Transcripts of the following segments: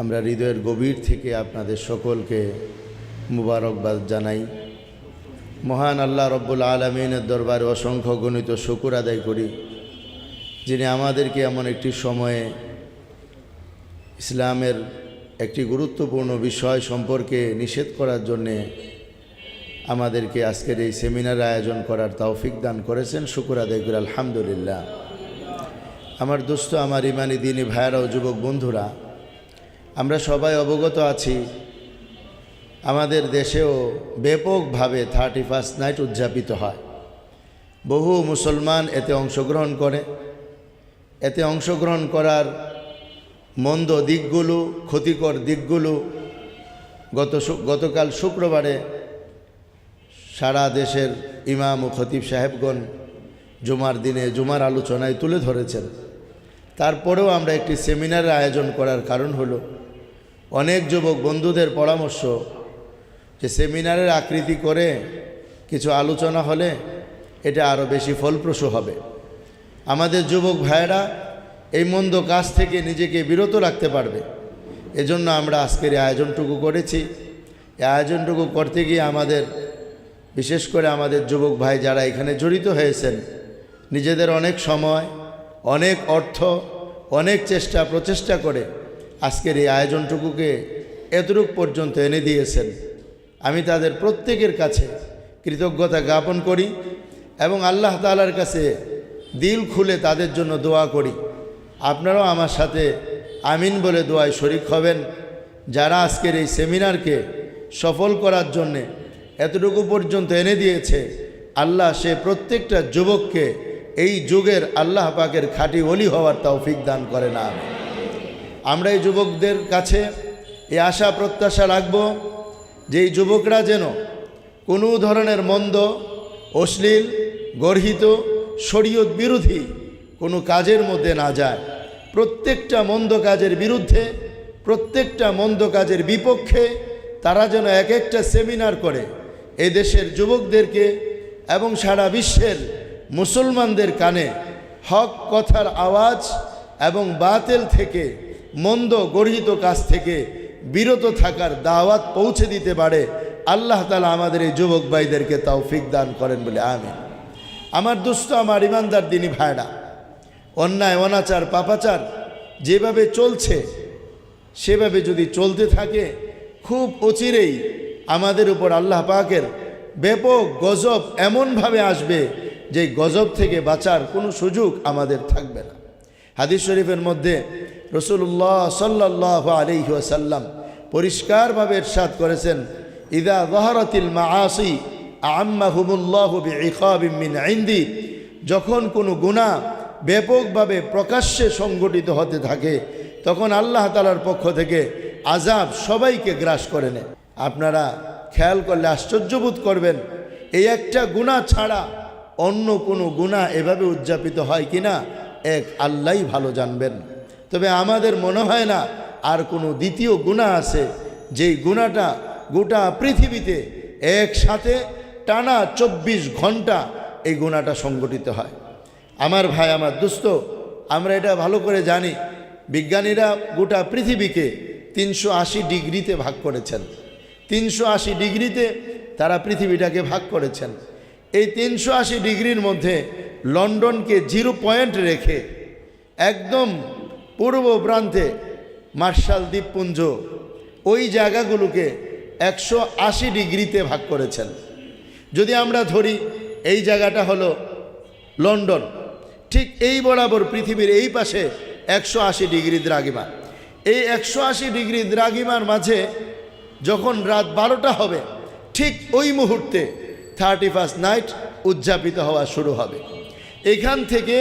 আমরা হৃদয়ের গভীর থেকে আপনাদের সকলকে মুবারকবাদ জানাই। মহান আল্লাহ রব্বুল আলমিনের দরবারে অসংখ্য গণিত শুকুর আদায় করি, যিনি আমাদেরকে এমন একটি সময়ে ইসলামের একটি গুরুত্বপূর্ণ বিষয় সম্পর্কে নিষেধ করার জন্যে আমাদেরকে আজকের এই সেমিনার আয়োজন করার তৌফিক দান করেছেন। শুকুর আদায় করি, আলহামদুলিল্লাহ। আমার দোস্ত, আমার ইমানি দিনী ভাইয়েরা ও যুবক বন্ধুরা আমরা সবাই অবগত আছি। আমাদের দেশেও ব্যাপকভাবে থার্টি ফার্স্ট নাইট উদযাপিত হয়। বহু মুসলমান এতে অংশগ্রহণ করে। এতে অংশগ্রহণ করার মন্দ দিকগুলো, ক্ষতিকর দিকগুলো গত গতকাল শুক্রবারে সারা দেশের ইমাম ও খতিব সাহেবগণ জুমার দিনে জুমার আলোচনায় তুলে ধরেছেন। তারপরেও আমরা একটি সেমিনারের আয়োজন করার কারণ হলো অনেক যুবক বন্ধুদের পরামর্শ যে সেমিনারের আকৃতি করে কিছু আলোচনা হলে এটা আরও বেশি ফলপ্রসূ হবে। আমাদের যুবক ভাইয়েরা এই মন্দ কাজ থেকে নিজেকে বিরত রাখতে পারবে। এজন্য আমরা আজকের আয়োজনটুকু করেছি। এই আয়োজনটুকু করতে গিয়ে আমাদের, বিশেষ করে আমাদের যুবক ভাই যারা এখানে জড়িত হয়েছেন, নিজেদের অনেক সময়, অনেক অর্থ, অনেক চেষ্টা, প্রচেষ্টা করে আজকের এই আয়োজনটুকুকে এতটুক পর্যন্ত এনে দিয়েছেন। আমি তাদের প্রত্যেকের কাছে কৃতজ্ঞতা জ্ঞাপন করি এবং আল্লাহ তালার কাছে দিল খুলে তাদের জন্য দোয়া করি। আপনারাও আমার সাথে আমিন বলে দোয়ায় শরিক হবেন। যারা আজকের এই সেমিনারকে সফল করার জন্যে এতটুকু পর্যন্ত এনে দিয়েছে, আল্লাহ সে প্রত্যেকটা যুবককে এই যুগের আল্লাহ পাকের খাঁটি অলি হওয়ার তৌফিক দান করে না আমরা এই যুবকদের কাছে এই আশা প্রত্যাশা রাখব যে এই যুবকরা যেন কোনো ধরনের মন্দ, অশ্লীল, গর্হিত, শরীয়ত বিরোধী কোনো কাজের মধ্যে না যায়। প্রত্যেকটা মন্দ কাজের বিরুদ্ধে, প্রত্যেকটা মন্দ কাজের বিপক্ষে তারা যেন এক একটা সেমিনার করে। এ দেশের যুবকদেরকে এবং সারা বিশ্বের মুসলমানদের কানে হক, কথার আওয়াজ এবং বাতেল থেকে মন্দ গর্হিত কাজ থেকে বিরত থাকার দাওয়াত পৌঁছে দিতে পারে, আল্লাহ তালা আমাদের এই যুবক ভাইদেরকে তৌফিক দান করেন বলে আমি আমার দুস্থ আমার ইমানদার দিনী ভাইরা, অন্যায়, অনাচার, পাপাচার যেভাবে চলছে, সেভাবে যদি চলতে থাকে, খুব অচিরেই আমাদের উপর আল্লাহ পাকের ব্যাপক গজব এমনভাবে আসবে যে গজব থেকে বাঁচার কোনো সুযোগ আমাদের থাকবে না। হাদিস শরীফের মধ্যে রসুল্লাহ সাল্লাহ আলিহাসাল্লাম পরিষ্কারভাবে এরশাদ করেছেন, ইদা জহরতিল মাআসি আম্মাহুমুল্লাহ বিন আইন্দি যখন কোনো গুণা ব্যাপকভাবে প্রকাশ্যে সংগঠিত হতে থাকে, তখন আল্লাহ তালার পক্ষ থেকে আজাব সবাইকে গ্রাস করে নেয়। আপনারা খেয়াল করলে আশ্চর্যবোধ করবেন, এই একটা গুণা ছাড়া অন্য কোনো গুণা এভাবে উদযাপিত হয় কি না এক আল্লাহই ভালো জানবেন। তবে আমাদের মনে হয় না আর কোনো দ্বিতীয় গুণা আছে। যেই গুণাটা গোটা পৃথিবীতে একসাথে টানা চব্বিশ ঘণ্টা এই গুণাটা সংগঠিত হয়। আমার ভাই, আমার দুস্থ, আমরা এটা ভালো করে জানি। বিজ্ঞানীরা গোটা পৃথিবীকে তিনশো আশি ডিগ্রিতে ভাগ করেছেন। তিনশো আশি ডিগ্রিতে তারা পৃথিবীটাকে ভাগ করেছেন। এই তিনশো আশি ডিগ্রির মধ্যে লন্ডনকে জিরো পয়েন্ট রেখে একদম পূর্ব প্রান্তে মার্শাল দ্বীপপুঞ্জ ওই জায়গাগুলোকে একশো আশি ডিগ্রিতে ভাগ করেছেন। যদি আমরা ধরি, এই জায়গাটা হলো লন্ডন। ঠিক এই বরাবর পৃথিবীর এই পাশে একশো আশি ডিগ্রি দ্রাগিমা এই একশো আশি ডিগ্রি দ্রাগিমার মাঝে যখন রাত বারোটা হবে, ঠিক ওই মুহূর্তে থার্টি ফার্স্ট নাইট উদযাপিত হওয়া শুরু হবে। এখান থেকে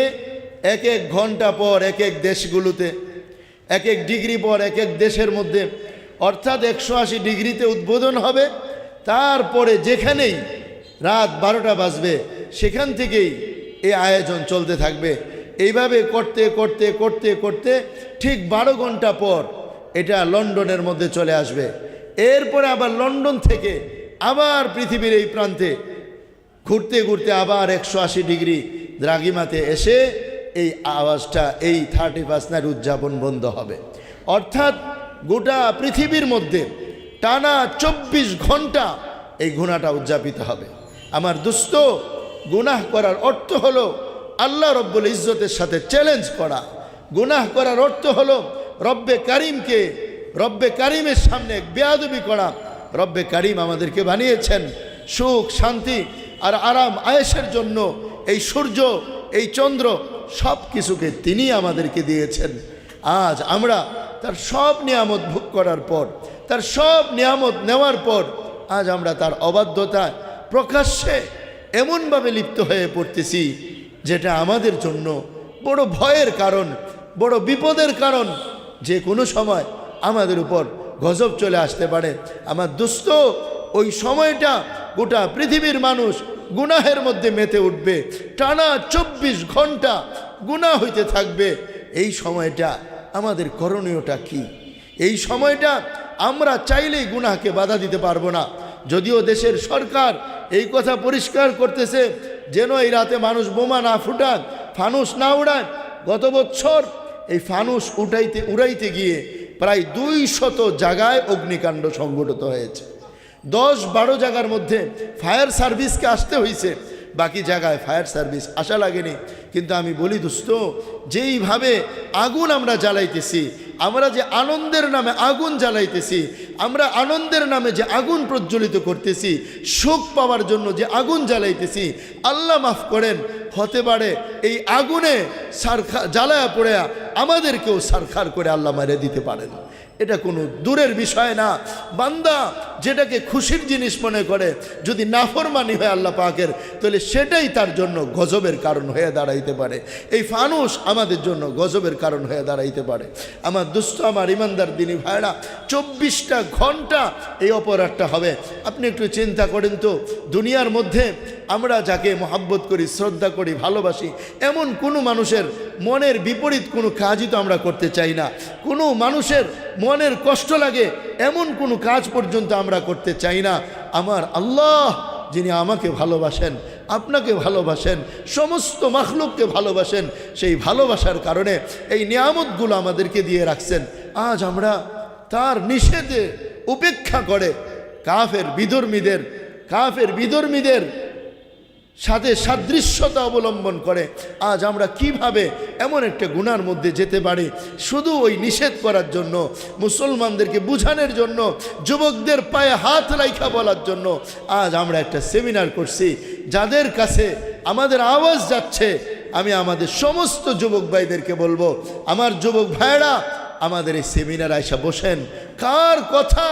এক এক ঘণ্টা পর এক এক দেশগুলোতে, এক এক ডিগ্রি পর এক এক দেশের মধ্যে, অর্থাৎ একশো আশি ডিগ্রিতে উদ্বোধন হবে। তারপরে যেখানেই রাত বারোটা বাজবে, সেখান থেকেই এই আয়োজন চলতে থাকবে। এইভাবে করতে করতে করতে করতে ঠিক বারো ঘণ্টা পর এটা লন্ডনের মধ্যে চলে আসবে। এরপরে আবার লন্ডন থেকে আবার পৃথিবীর এই প্রান্তে ঘুরতে ঘুরতে আবার একশো আশি ডিগ্রি দ্রাগিমাতে এসে এই আওয়াজটা এই থার্টি নাইট উদযাপন বন্ধ হবে। অর্থাৎ গোটা পৃথিবীর মধ্যে টানা চব্বিশ ঘণ্টা এই গুণাটা উদযাপিত হবে। আমার দুস্থ, গুনাহ করার অর্থ হলো আল্লাহ রব্বুল ইজ্জতের সাথে চ্যালেঞ্জ করা। গুনাহ করার অর্থ হলো রব্বে কারিমকে, রব্বে কারিমের সামনে বেয়াদবি করা। রব্বে কারিম আমাদেরকে বানিয়েছেন সুখ, শান্তি আর আরাম আয়েসের জন্য। এই সূর্য, এই চন্দ্র সব কিছুকে তিনি আমাদেরকে দিয়েছেন। আজ আমরা তার সব নিয়ামত ভোগ করার পর, তার সব নিয়ামত নেওয়ার পর, আজ আমরা তার অবাধ্যতায় প্রকাশ্যে এমনভাবে লিপ্ত হয়ে পড়তেছি, যেটা আমাদের জন্য বড় ভয়ের কারণ, বড় বিপদের কারণ। যে কোনো সময় আমাদের উপর গজব চলে আসতে পারে। আমার দুস্থ, ওই সময়টা গোটা পৃথিবীর মানুষ গুনাহের মধ্যে মেতে উঠবে। টানা চব্বিশ ঘণ্টা গুনাহ হইতে থাকবে। এই সময়টা আমাদের করণীয়টা কি? এই সময়টা আমরা চাইলেই গুনাহকে বাধা দিতে পারব না। যদিও দেশের সরকার এই কথা পরিষ্কার করতেছে, যেন এই রাতে মানুষ বোমা না ফুটাক ফানুস না উড়ায় গত বছর এই ফানুস উঠাইতে, উড়াইতে গিয়ে প্রায় দুই শত জায়গায় অগ্নিকাণ্ড সংঘটিত হয়েছে। দশ বারো জায়গার মধ্যে ফায়ার সার্ভিসকে আসতে হয়েছে বাকি জায়গায় ফায়ার সার্ভিস আসা লাগেনি। কিন্তু আমি বলি, দোস্ত, যেইভাবে আগুন আমরা জ্বালাইতেছি, আমরা যে আনন্দের নামে আগুন জ্বালাইতেছি, আমরা আনন্দের নামে যে আগুন প্রজ্বলিত করতেছি সুখ পাওয়ার জন্য যে আগুন জ্বালাইতেছি, আল্লাহ মাফ করেন, হতে পারে এই আগুনে সারখা, জ্বালায়া পড়ে আমাদেরকেও সারখার করে আল্লাহ মারে দিতে পারেন। এটা কোনো দূরের বিষয় না। বান্দা যেটাকে খুশির জিনিস মনে করে, যদি নাফরমানি হয় আল্লাহ পাকের, তাহলে সেটাই তার জন্য গজবের কারণ হয়ে দাঁড়াইতে পারে। এই ফানুস আমাদের জন্য গজবের কারণ হয়ে দাঁড়াইতে পারে। আমার দুস্থ আমার ইমানদার দিনী ভাইরা, চব্বিশটা ঘণ্টা এই অপরাধটা হবে। আপনি একটু চিন্তা করেন তো, দুনিয়ার মধ্যে আমরা যাকে মহাব্বত করি, শ্রদ্ধা করি, ভালোবাসি, এমন কোনো মানুষের মনের বিপরীত কোনো কাজই তো আমরা করতে চাই না। কোনো মানুষের মনের কষ্ট লাগে, এমন কোনো কাজ পর্যন্ত আমরা করতে চাই না। আমার আল্লাহ যিনি আমাকে ভালোবাসেন, আপনাকে ভালোবাসেন, সমস্ত মাখলুককে ভালোবাসেন, সেই ভালোবাসার কারণে এই নিয়ামতগুলো আমাদেরকে দিয়ে রাখছেন। আজ আমরা তার নিষেধে উপেক্ষা করে কাফের বিধর্মীদের কাফের বিধর্মীদের সাথে সাদৃশ্যতা অবলম্বন করে। আজ আমরা কীভাবে এমন একটা গুণার মধ্যে যেতে পারি? শুধু ওই নিষেধ করার জন্য, মুসলমানদেরকে বুঝানোর জন্য, যুবকদের পায়ে হাত রাইখা বলার জন্য আজ আমরা একটা সেমিনার করছি। যাদের কাছে আমাদের আওয়াজ যাচ্ছে, আমি আমাদের সমস্ত যুবক ভাইদেরকে বলব, আমার যুবক ভাইরা আমাদের এই সেমিনার আইসা বসেন। কার কথা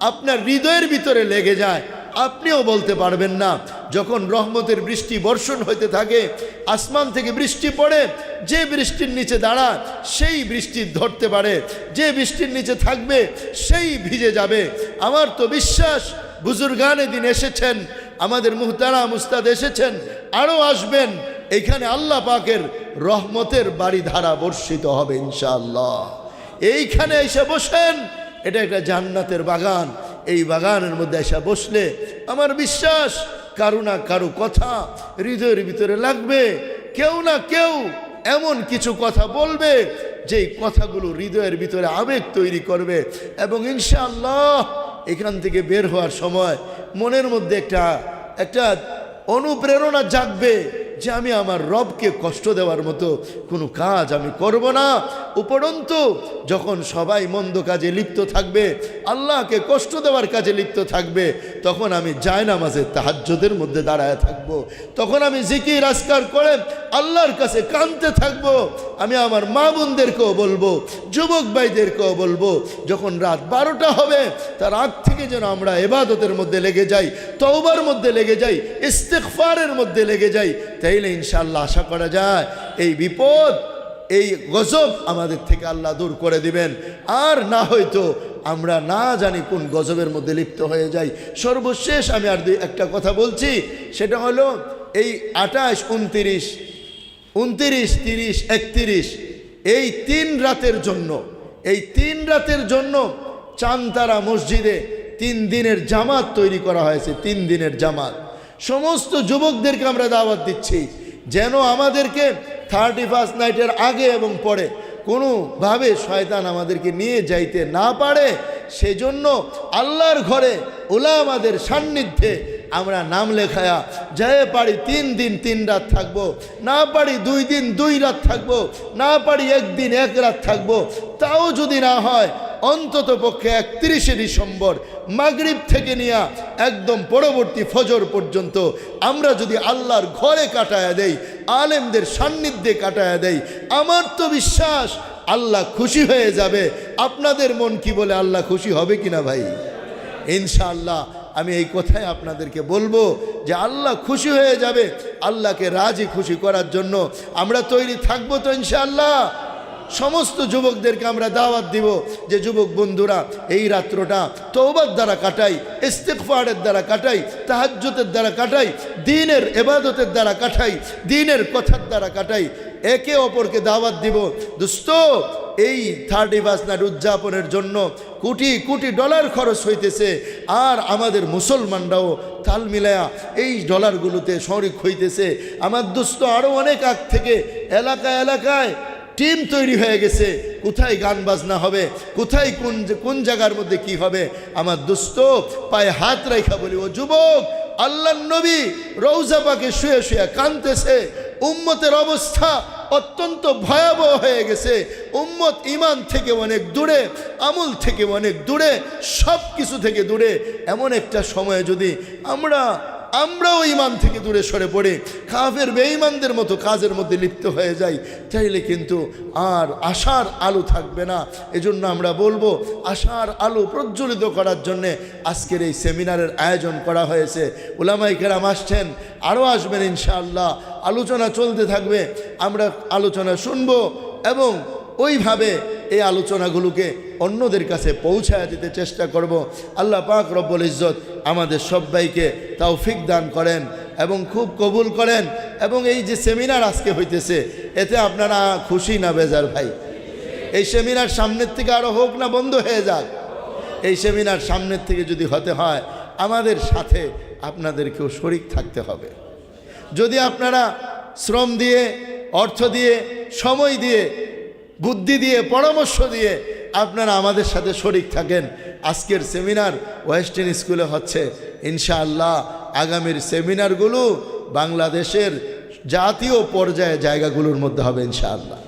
আপনার হৃদয়ের ভিতরে লেগে যায় আপনিও বলতে পারবেন না। যখন রহমতের বৃষ্টি বর্ষণ হইতে থাকে, আসমান থেকে বৃষ্টি পড়ে, যে বৃষ্টির নিচে দাঁড়া সেই বৃষ্টি ধরতে পারে। যে বৃষ্টির নিচে থাকবে, সেই ভিজে যাবে। আমার তো বিশ্বাস, বুজুর্গানে দিন এসেছেন, আমাদের মুহতারা মুস্তাদ এসেছেন, আরও আসবেন। এখানে আল্লাহ পাকের রহমতের বাড়ি ধারা বর্ষিত হবে ইনশাআল্লাহ। এইখানে এসে বসেন, এটা একটা জান্নাতের বাগান। এই বাগানের মধ্যে এসে বসলে আমার বিশ্বাস, কারও না কারও কথা হৃদয়ের ভিতরে লাগবে। কেউ না কেউ এমন কিছু কথা বলবে, যেই কথাগুলো হৃদয়ের ভিতরে আবেগ তৈরি করবে এবং ইনশাআল্লাহ এখান থেকে বের হওয়ার সময় মনের মধ্যে একটা একটা অনুপ্রেরণা জাগবে। যে আমি আমার রবকে কষ্ট দেওয়ার মতো কোনো কাজ আমি করব না উপরন্তু, যখন সবাই মন্দ কাজে লিপ্ত থাকবে, আল্লাহকে কষ্ট দেওয়ার কাজে লিপ্ত থাকবে, তখন আমি যায় নামাজে তাহাজ্যদের মধ্যে দাঁড়ায় থাকব। তখন আমি জিকির আজকার করে আল্লাহর কাছে কানতে থাকব। আমি আমার মা বোনদেরকেও বলব, যুবক ভাইদেরকেও বলব, যখন রাত বারোটা হবে, তার আগ থেকে যেন আমরা এবাদতের মধ্যে লেগে যাই, তওবার মধ্যে লেগে যাই ইস্তেকফারের মধ্যে লেগে যাই তাইলে ইনশাল্লাহ আশা করা যায় এই বিপদ, এই গজব আমাদের থেকে আল্লাহ দূর করে দিবেন। আর না হয়তো আমরা না জানি কোন গজবের মধ্যে লিপ্ত হয়ে যাই। সর্বশেষ আমি আর দুই একটা কথা বলছি, সেটা হলো এই আঠাশ, উনতিরিশ উনতিরিশ, তিরিশ, একত্রিশ, এই তিন রাতের জন্য, এই তিন রাতের জন্য চান্তারা মসজিদে তিন দিনের জামাত তৈরি করা হয়েছে, তিন দিনের জামাত। সমস্ত যুবকদেরকে আমরা দাওয়াত দিচ্ছি। যেন আমাদেরকে থার্টি ফার্স্ট নাইটের আগে এবং পরে কোনোভাবে শয়তান আমাদেরকে নিয়ে যাইতে না পারে, সেজন্য আল্লাহর ঘরে ওলামাদের সান্নিধ্যে আমরা নাম লেখায়া যায় পারি তিন দিন তিন রাত থাকব, না পারি দুই দিন দুই রাত থাকব, না পারি একদিন এক রাত থাকব, তাও যদি না হয় অন্তত পক্ষে একত্রিশে ডিসেম্বর মাগরিব থেকে নিয়ে একদম পরবর্তী ফজর পর্যন্ত আমরা যদি আল্লাহর ঘরে কাটায়া দেই, আলেমদের সান্নিধ্যে কাটায়া দেই, আমার তো বিশ্বাস আল্লাহ খুশি হয়ে যাবে। আপনাদের মন কি বলে আল্লাহ খুশি হবে কিনা ভাই? ইনশাআল্লাহ আমি এই কথাই আপনাদেরকে বলব যে আল্লাহ খুশি হয়ে যাবে, আল্লাহকে রাজি খুশি করার জন্য আমরা তৈরি থাকব তো ইনশাআল্লাহ। সমস্ত যুবকদেরকে আমরা দাওয়াত দিব যে, যুবক বন্ধুরা, এই রাত্রটা তৌবার দ্বারা কাটাই ইস্তেকফারের দ্বারা কাটাই তাহাজ্জতের দ্বারা কাটাই, দিনের এবাদতের দ্বারা কাটাই, দিনের কথার দ্বারা কাটাই, একে অপরকে দাওয়াত দিব। দোস্ত, এই থার্টি ফার্স্ট উদযাপনের জন্য কোটি কোটি ডলার খরচ হইতেছে, আর আমাদের মুসলমানরাও তাল মিলায়া এই ডলারগুলোতে শরিক হইতেছে। আমার দোস্ত আরও অনেক আগ থেকে এলাকা এলাকায় টিম তৈরি হয়ে গেছে। কোথায় গান বাজনা হবে? কোথায় কোন কোন জায়গার মধ্যে কি হবে? আমার দোস্ত পায়ে হাত রেখা বলি, ও যুবক আল্লাহ নবী রৌজা পাকে শুয়ে শুয়ে কানতেছে উম্মতের অবস্থা অত্যন্ত ভয়াবহ হয়ে গেছে। উম্মত ইমান থেকে অনেক দূরে, আমল থেকে অনেক দূরে সব কিছু থেকে দূরে। এমন একটা সময়ে যদি আমরা আমরাও ইমান থেকে দূরে সরে পড়ে কাফের বেঈমানদের মতো কাজের মধ্যে লিপ্ত হয়ে যাই। চাইলে কিন্তু আর আশার আলো থাকবে না। এজন্য আমরা বলব, আশার আলো প্রজ্বলিত করার জন্যে আজকের এই সেমিনারের আয়োজন করা হয়েছে। ওলামাই কেরাম আসছেন আরও আসবেন ইনশাআল্লাহ। আলোচনা চলতে থাকবে, আমরা আলোচনা শুনব এবং ওইভাবে এই আলোচনাগুলোকে অন্যদের কাছে পৌঁছায় দিতে চেষ্টা করব। আল্লাহ পাক রব্বুল ইজ্জত আমাদের সবাইকে তৌফিক দান করেন এবং খুব কবুল করেন এবং এই যে সেমিনার আজকে হইতেছে, এতে আপনারা খুশি না বেজার ভাই? এই সেমিনার সামনের থেকে আরও হোক না বন্ধ হয়ে যাক। এই সেমিনার সামনের থেকে যদি হতে হয়, আমাদের সাথে আপনাদেরকেও শরিক থাকতে হবে। যদি আপনারা শ্রম দিয়ে, অর্থ দিয়ে, সময় দিয়ে বুদ্ধি দিয়ে, পরামর্শ দিয়ে আপনারা আমাদের সাথে শরিক থাকেন। আজকের সেমিনার ওয়েস্টার্ন স্কুলে হচ্ছে। ইনশাআল্লাহ আগামীর সেমিনারগুলো বাংলাদেশের জাতীয় পর্যায়ে জায়গাগুলোর মধ্যে হবে ইনশাআল্লাহ।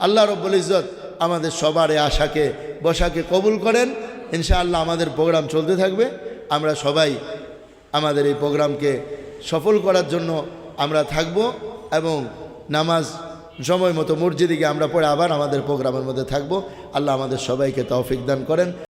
আল্লাহ রব্বুল ইজ্জত আমাদের সবার এই আশাকে, বসাকে কবুল করেন। ইনশাআল্লাহ আমাদের প্রোগ্রাম চলতে থাকবে। আমরা সবাই আমাদের এই প্রোগ্রামকে সফল করার জন্য আমরা থাকব এবং নামাজ সময় মতো মসজিদে গিয়ে আমরা পরে আবার আমাদের প্রোগ্রামের মধ্যে থাকব। আল্লাহ আমাদের সবাইকে তৌফিক দান করেন।